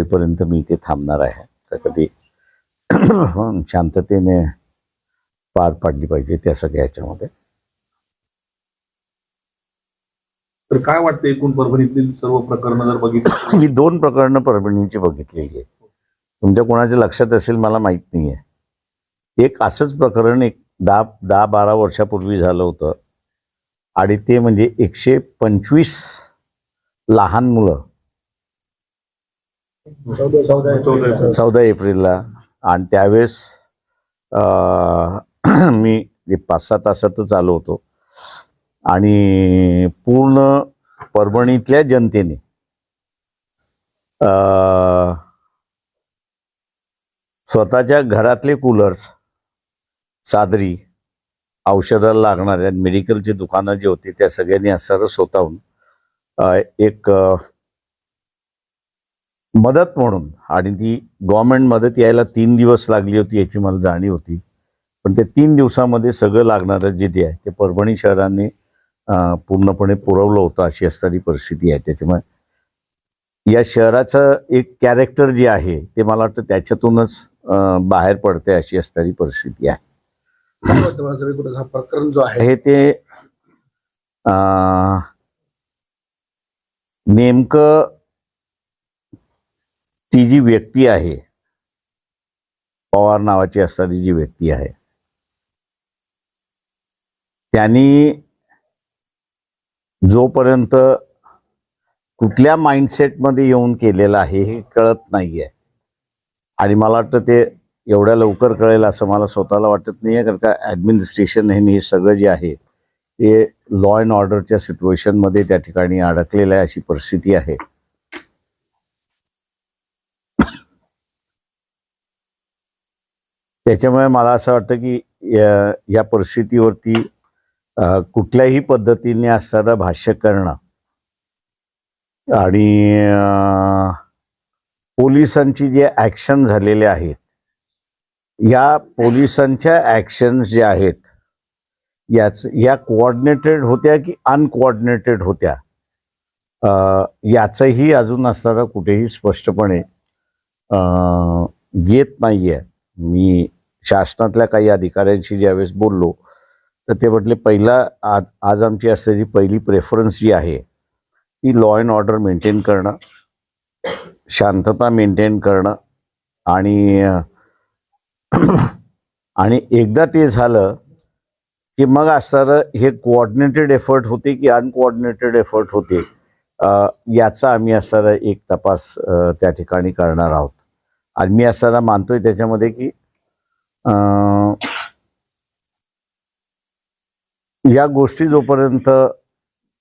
होईपर्यंत मी इथे थांबणार आहे. कधी शांततेने पार पाडली पाहिजे त्या सगळ्या ह्याच्यामध्ये. तर काय वाटतं एकूण परभणीतील सर्व प्रकरणं जर बघितली? मी दोन प्रकरणं परभणीची बघितलेली आहे तुमच्या कोणाच्या लक्षात असेल मला माहीत नाही आहे एक असंच प्रकरण एक दहा दहा बारा वर्षापूर्वी झालं होतं. आणि ते म्हणजे एकशे पंचवीस लहान मुलं चौदा एप्रिलला. आणि त्यावेळेस मी पाच सहा तासातच आलो होतो. आणि पूर्ण परभणीतल्या जनतेने स्वतःच्या घरातले कूलर्स चादरी औषधाला लागणाऱ्या मेडिकलची दुकानं जी होती त्या सगळ्यांनी असं स्वतःहून एक मदत म्हणून. आणि ती गव्हर्नमेंट मदत यायला तीन दिवस लागली होती याची मला जाणीव होती. पण ते तीन दिवसामध्ये सगळं लागणारं जे ते आहे ते परभणी शहराने पूर्णपणे पुरवलं होतं अशी असणारी परिस्थिती आहे. त्याच्यामुळे या शहराचं एक कॅरेक्टर जे आहे ते मला वाटतं त्याच्यातूनच बाहेर पडते अशी असणारी परिस्थिती आहे. हा प्रकरण जो आहे. हे ते नेमकं ती जी व्यक्ती आहे पवार नावाची असणारी जी व्यक्ती आहे त्यांनी जोपर्यंत कुठल्या माइंडसेटमध्ये येऊन केलेलं आहे हे कळत नाहीये. आणि मला वाटतं ते एवढ्या लवकर कळेल असं मला स्वतःला वाटत नाही आहे कारण का ॲडमिनिस्ट्रेशन हे हे सगळं जे आहे ते लॉ अँड ऑर्डरच्या सिच्युएशनमध्ये त्या ठिकाणी अडकलेलं आहे अशी परिस्थिती आहे. त्याच्यामुळे मला असं वाटतं की या या परिस्थितीवरती कुठल्याही पद्धतीने असताना भाष्य करणं आणि पोलिसांची जे ॲक्शन झालेले आहेत या पोलिसांच्या ॲक्शन्स ज्या आहेत याच या कोऑर्डिनेटेड होत्या की अनकोऑर्डिनेटेड होत्या याचंही अजून असताना कुठेही स्पष्टपणे येत नाही आहे मी शासनातल्या काही अधिकाऱ्यांशी ज्यावेळेस बोललो तर ते म्हटले पहिला आज आज आमची असलेली पहिली प्रेफरन्स जी आहे ती लॉ अँड ऑर्डर मेंटेन करणं शांतता मेंटेन करणं आणि आणि एकदा ते झालं की मग असणारं हे कोऑर्डिनेटेड एफर्ट होते की अनकोऑर्डिनेटेड एफर्ट होते याचा आम्ही असणारा एक तपास त्या ठिकाणी करणार आहोत. आणि मी असणारा मानतोय त्याच्यामध्ये की या गोष्टी जोपर्यंत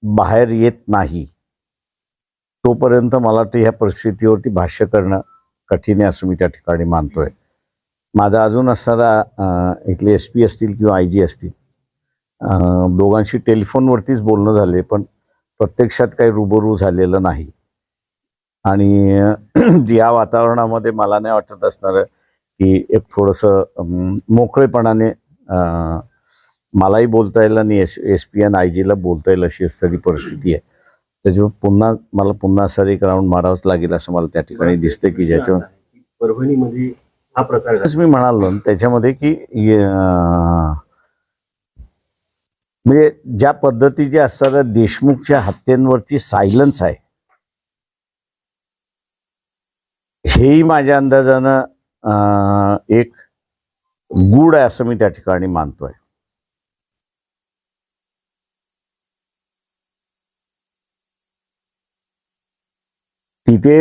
बाहेर येत नाही तोपर्यंत मला वाटतं ह्या परिस्थितीवरती भाष्य करणं कठीण आहे असं मी त्या ठिकाणी मानतोय. माझा अजून असणारा इथले एस पी असतील किंवा आय जी असतील दोघांशी टेलिफोनवरतीच बोलणं झाले पण प्रत्यक्षात काही रुबरू झालेलं नाही. आणि या वातावरणामध्ये मला नाही वाटत असणार की एक थोडंसं मोकळेपणाने मलाही बोलता येईल आणि S S P N I जीला बोलता येईल अशी तरी परिस्थिती आहे. त्याच्यामुळे पुन्हा मला पुन्हा सर एक राऊंड मारावंच लागेल असं मला त्या ठिकाणी दिसतं की ज्याच्यावर परभणीमध्ये हा प्रकार मी म्हणालो त्याच्यामध्ये की म्हणजे ज्या पद्धतीचे असणाऱ्या देशमुखच्या हत्येंवरती सायलन्स आहे. हेही माझ्या अंदाजानं एक गुड आहे असं मी त्या ठिकाणी मानतोय. तिथे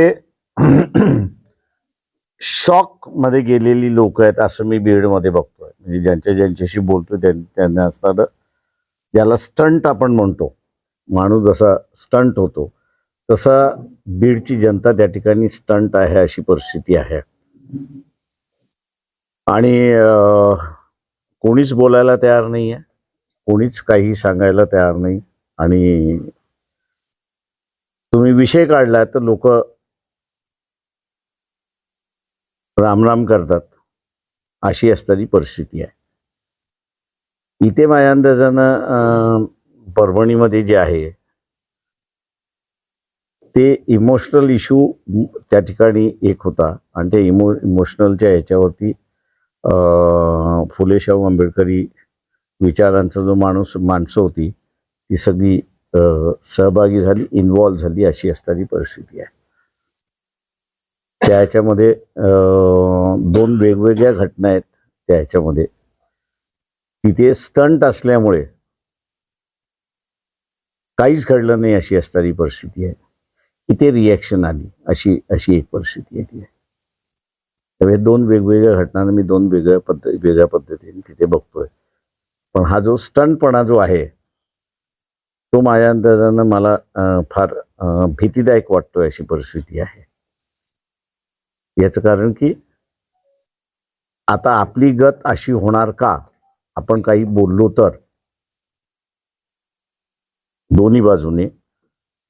शॉकमध्ये गेलेली लोक आहेत असं मी बीडमध्ये बघतोय. म्हणजे ज्यांच्या ज्यांच्याशी बोलतोय त्यांना असताना ज्याला स्टंट आपण म्हणतो. माणूस जसा स्टंट होतो तसा बीडची जनता त्या ठिकाणी स्टंट आहे अशी परिस्थिती आहे. आणि कोणीच बोलायला तयार नाही आहे कोणीच काही सांगायला तयार नाही. आणि तुम्ही विषय काढला तर लोक रामराम करतात. अशी असणारी परिस्थिती आहे. इथे माझ्या अंदाजानं परभणीमध्ये जे आहे ते इमोशनल इशू त्या ठिकाणी एक होता. आणि त्या इमो इमोशनलच्या ह्याच्यावरती फुले शाहू आंबेडकरी विचारांचा जो माणूस माणसं होती ती सगळी सहभागी झाली इन्वॉल्व झाली अशी असणारी परिस्थिती आहे. त्या ह्याच्यामध्ये दोन वेगवेगळ्या घटना आहेत त्या ह्याच्यामध्ये तिथे स्टंट असल्यामुळे काहीच घडलं नाही अशी असणारी परिस्थिती आहे. इथे रिॲक्शन आली अशी अशी एक परिस्थिती आहे ती. आहे त्यामुळे दोन वेगवेगळ्या घटनांना मी दोन वेगळ्या पद्धती वेगळ्या पद्धतीने तिथे बघतोय. पण हा जो स्टंटपणा जो आहे तो माझ्या अंदाजानं मला फार भीतीदायक वाटतोय अशी परिस्थिती आहे. याचं कारण की आता आपली गत अशी होणार का? आपण काही बोललो तर? दोन्ही बाजूने.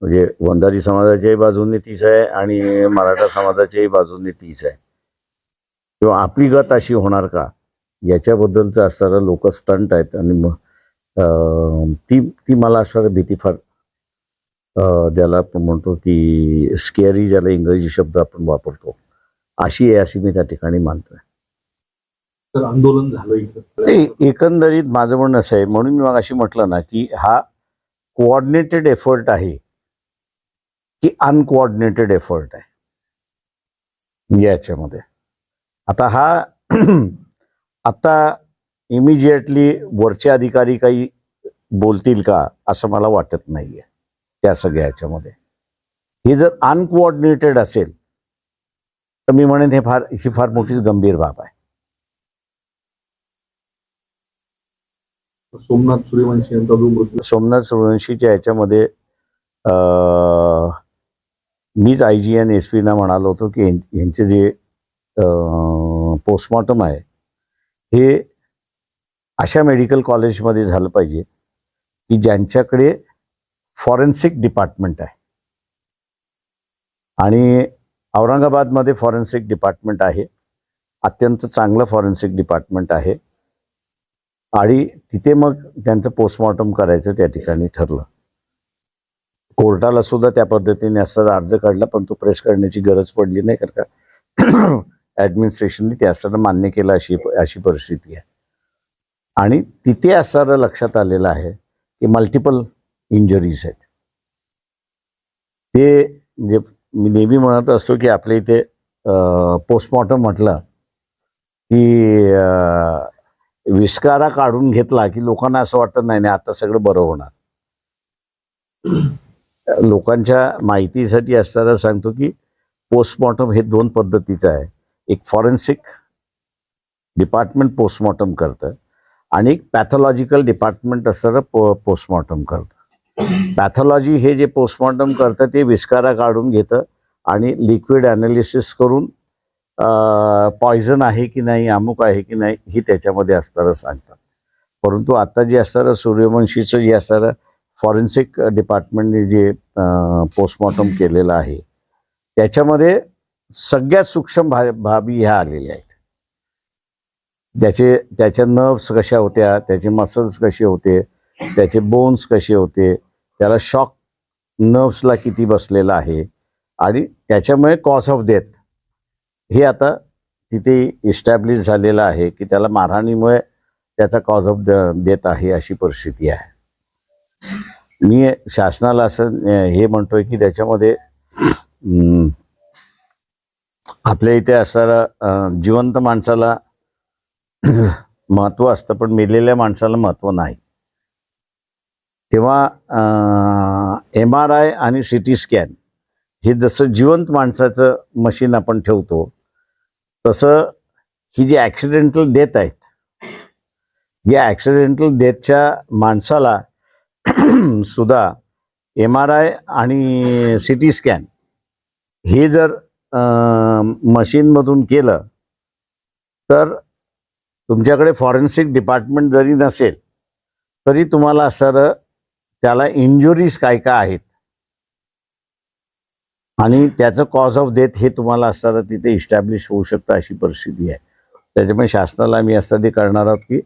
म्हणजे वंधारी समाजाच्याही बाजूने तीच आहे आणि मराठा समाजाच्याही बाजूने तीच आहे. किंवा आपली गत अशी होणार का? याच्याबद्दलचं असणारं लोक स्टंट आहेत आणि मग ती ती मला असणारं भीती फार ज्याला आपण म्हणतो की स्केअरी ज्याला इंग्रजी शब्द आपण वापरतो. अशी आहे अशी मी त्या ठिकाणी मानतोय. तर आंदोलन झालं ते एकंदरीत माझं म्हणणं असं आहे म्हणून मी मग अशी म्हटलं ना की हा कोऑर्डिनेटेड एफर्ट आहे की अनकोऑर्डिनेटेड एफर्ट आहे. याच्यामध्ये. आता हा आता इमिजिएटली वरचे अधिकारी काही बोलतील का असं मला वाटत नाहीये त्या सगळ्या ह्याच्यामध्ये. हे जर अनकोऑर्डिनेटेड असेल तर मी म्हणेन हे फार ही फार मोठी गंभीर बाब आहे. सोमनाथ सूर्यवंशी यांचा जो मृत्यू सोमनाथ सूर्यवंशीच्या ह्याच्यामध्ये मीच आय जी एन एस पीना म्हणालो होतो की यांचे जे पोस्टमॉर्टम आहे. हे अशा मेडिकल कॉलेजमध्ये झालं पाहिजे की ज्यांच्याकडे फॉरेन्सिक डिपार्टमेंट आहे. आणि औरंगाबादमध्ये फॉरेन्सिक डिपार्टमेंट आहे. अत्यंत चांगलं फॉरेन्सिक डिपार्टमेंट आहे. आणि तिथे मग त्यांचं पोस्टमॉर्टम करायचं त्या ठिकाणी ठरलं. कोर्टाला सुद्धा त्या पद्धतीने असा अर्ज काढला पण तो प्रेस करण्याची गरज पडली नाही कारण का? ॲडमिनिस्ट्रेशनने ते असताना मान्य केलं अशी अशी परिस्थिती आहे. आणि तिथे असताना लक्षात आलेलं आहे की मल्टिपल इंजरीज आहेत. ते म्हणजे मी नेहमी म्हणत असतो की आपल्या इथे पोस्टमॉर्टम म्हटलं की विस्कारा काढून घेतला की लोकांना असं वाटतं नाही नाही आता सगळं बरं होणार. लोकांच्या माहितीसाठी असताना सांगतो की पोस्टमॉर्टम हे दोन पद्धतीचं आहे. एक फॉरेन्सिक डिपार्टमेंट पोस्टमॉर्टम करतं आणि एक पॅथॉलॉजिकल डिपार्टमेंट असणारं पो पोस्टमॉर्टम करतं पॅथॉलॉजी हे जे पोस्टमॉर्टम करतं ते विस्कारा काढून घेतं आणि लिक्विड ॲनालिसिस करून पॉयझन आहे की नाही अमुक आहे की नाही ही त्याच्यामध्ये असणारं सांगतात. परंतु आता जे असणारं सूर्यवंशीचं जे असणारं फॉरेन्सिक डिपार्टमेंटने जे पोस्टमॉर्टम केलेलं आहे त्याच्यामध्ये सगळ्यात सूक्ष्म भा बाबी ह्या आलेल्या आहेत. त्याचे त्याच्या नर्व्स कशा होत्या त्याचे मसल्स कसे होते त्याचे बोन्स कसे होते त्याला शॉक नर्व्सला किती बसलेला आहे आणि त्याच्यामुळे कॉज ऑफ डेथ हे आता तिथे इस्टॅब्लिश झालेलं आहे की त्याला मारहाणीमुळे त्याचा कॉज ऑफ डेथ आहे अशी परिस्थिती आहे. मी शासनाला असं हे म्हणतोय की त्याच्यामध्ये आपल्या इथे असणारा जिवंत माणसाला महत्त्व असतं पण मेलेल्या माणसाला महत्त्व नाही. तेव्हा एम आर आय आणि सी टी स्कॅन हे जसं जिवंत माणसाचं मशीन आपण ठेवतो तसं ही जी ॲक्सिडेंटल डेथ आहेत या ॲक्सिडेंटल डेथच्या माणसाला सुद्धा एम आर आय आणि सी टी स्कॅन हे जर मशीनमधून केलं तर तुमच्याकडे फॉरेन्सिक डिपार्टमेंट जरी नसेल तरी तुम्हाला सर त्याला इंजुरीज काय काय आहेत? आणि त्याचं कॉज ऑफ डेथ हे तुम्हाला असणारं तिथे इस्टॅब्लिश होऊ शकतं अशी परिस्थिती आहे. त्याच्यामुळे शासनाला आम्ही असं ते करणार आहोत की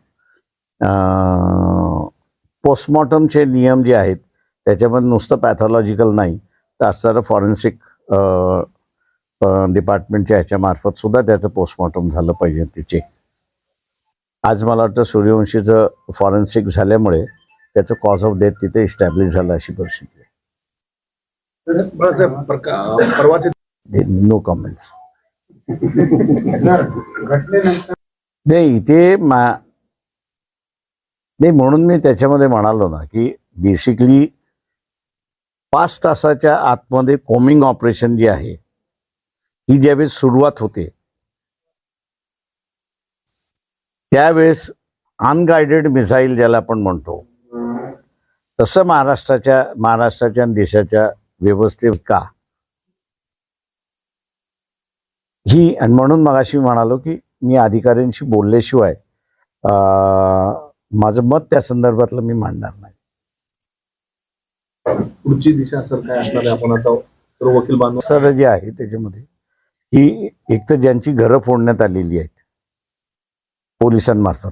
पोस्टमॉर्टमचे नियम जे आहेत त्याच्यामध्ये नुसतं पॅथॉलॉजिकल नाही तर असणारं फॉरेन्सिक डिपार्टमेंटच्या ह्याच्यामार्फत सुद्धा त्याचं पोस्टमॉर्टम झालं पाहिजे तिचे आज मला वाटतं सूर्यवंशीचं फॉरेन्सिक झाल्यामुळे त्याचं कॉज ऑफ डेथ तिथे इस्टॅब्लिश झालं अशी परिस्थिती आहे. नो कमेंट्स नाही इथे मा नाही म्हणून मी त्याच्यामध्ये म्हणालो ना की बेसिकली पाच तासाच्या आतमध्ये कोमिंग ऑपरेशन जी आहे ही ज्यावेळेस सुरुवात होते त्यावेळेस अनगायडेड मिसाईल ज्याला आपण म्हणतो तसं महाराष्ट्राच्या महाराष्ट्राच्या आणि देशाच्या व्यवस्थेत का? ही आणि म्हणून मगाशी म्हणालो की मी अधिकाऱ्यांशी बोलल्याशिवाय अं, माझं मत त्या संदर्भातलं मी मांडणार नाही. पुढची दिशा सर काय असणार आपण आता सर्व वकील बांधव सर जे आहे त्याच्यामध्ये ही एक तर ज्यांची घरं फोडण्यात आलेली आहेत पोलिसांमार्फत.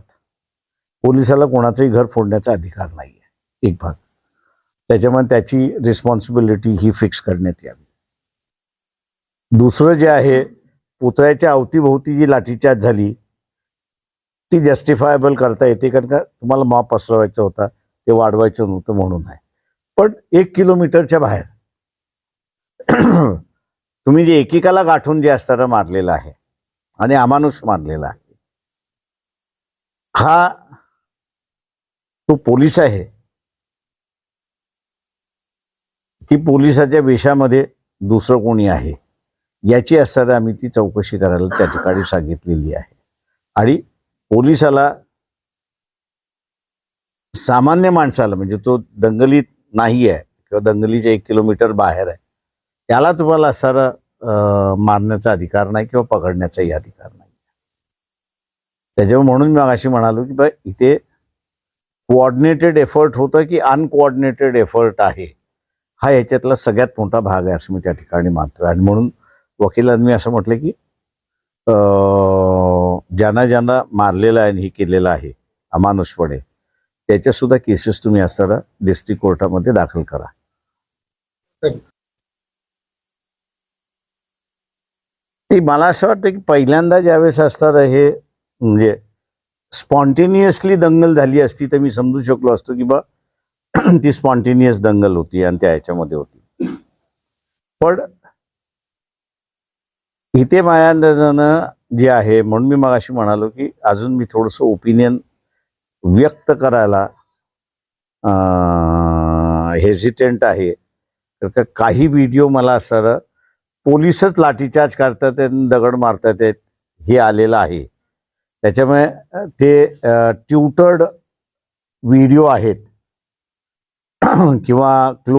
पोलिसाला कोणाचंही घर फोडण्याचा अधिकार नाही आहे एक भाग. त्याच्यामुळे त्याची रिस्पॉन्सिबिलिटी ही फिक्स करण्यात यावी. दुसरं जे आहे पुतळ्याच्या अवतीभोवती जी लाठीचार्ज झाली ती जस्टिफायबल करता येते कारण का तुम्हाला माप पसरवायचा होता ते वाढवायचं नव्हतं म्हणून आहे. पण एक किलोमीटरच्या बाहेर तुम्ही जे एकेकाला गाठून जे असताना मारलेलं आहे आणि अमानुष मारलेला आहे हा तो पोलीस आहे. की पोलिसाच्या वेशामध्ये दुसरं कोणी आहे याची असताना आम्ही ती चौकशी करायला त्या ठिकाणी सांगितलेली आहे. आणि पोलिसाला सामान्य माणसाला म्हणजे तो दंगलीत नाही आहे किंवा दंगलीच्या एक किलोमीटर बाहेर आहे त्याला तुम्हाला सर मारण्याचा अधिकार नाही किंवा पकडण्याचाही अधिकार नाही. त्याच्यामुळे म्हणून मी अशी म्हणालो की बा इथे कोऑर्डिनेटेड एफर्ट होतं की अनकोऑर्डिनेटेड एफर्ट आहे. हा याच्यातला सगळ्यात मोठा भाग आहे असं मी त्या ठिकाणी मानतोय. आणि म्हणून वकिलांनी मी असं म्हटलं की ज्यांना ज्यांना मारलेलं आहे आणि हे केलेलं आहे अमानुषपणे त्याच्या सुद्धा केसेस तुम्ही असताना डिस्ट्रिक्ट कोर्टामध्ये दाखल करा. ती मला असं वाटतं की पहिल्यांदा ज्यावेळेस असणार हे म्हणजे स्पॉन्टेनियसली दंगल झाली असती तर मी समजू शकलो असतो की बा ती स्पॉन्टेनियस दंगल होती आणि त्या ह्याच्यामध्ये होती. पण इथे माझ्या अंदाजानं जे आहे म्हणून मी मग अशी म्हणालो की अजून मी थोडंसं ओपिनियन व्यक्त करायला हेजिटेंट आहे. तर काही व्हिडिओ मला असणार पोलीसच लाठीचार्ज करतात आहेत आणि दगड मारतात आहेत हे आलेलं आहे. त्याच्यामुळे ते ट्युटर्ड व्हिडिओ आहेत. किंवा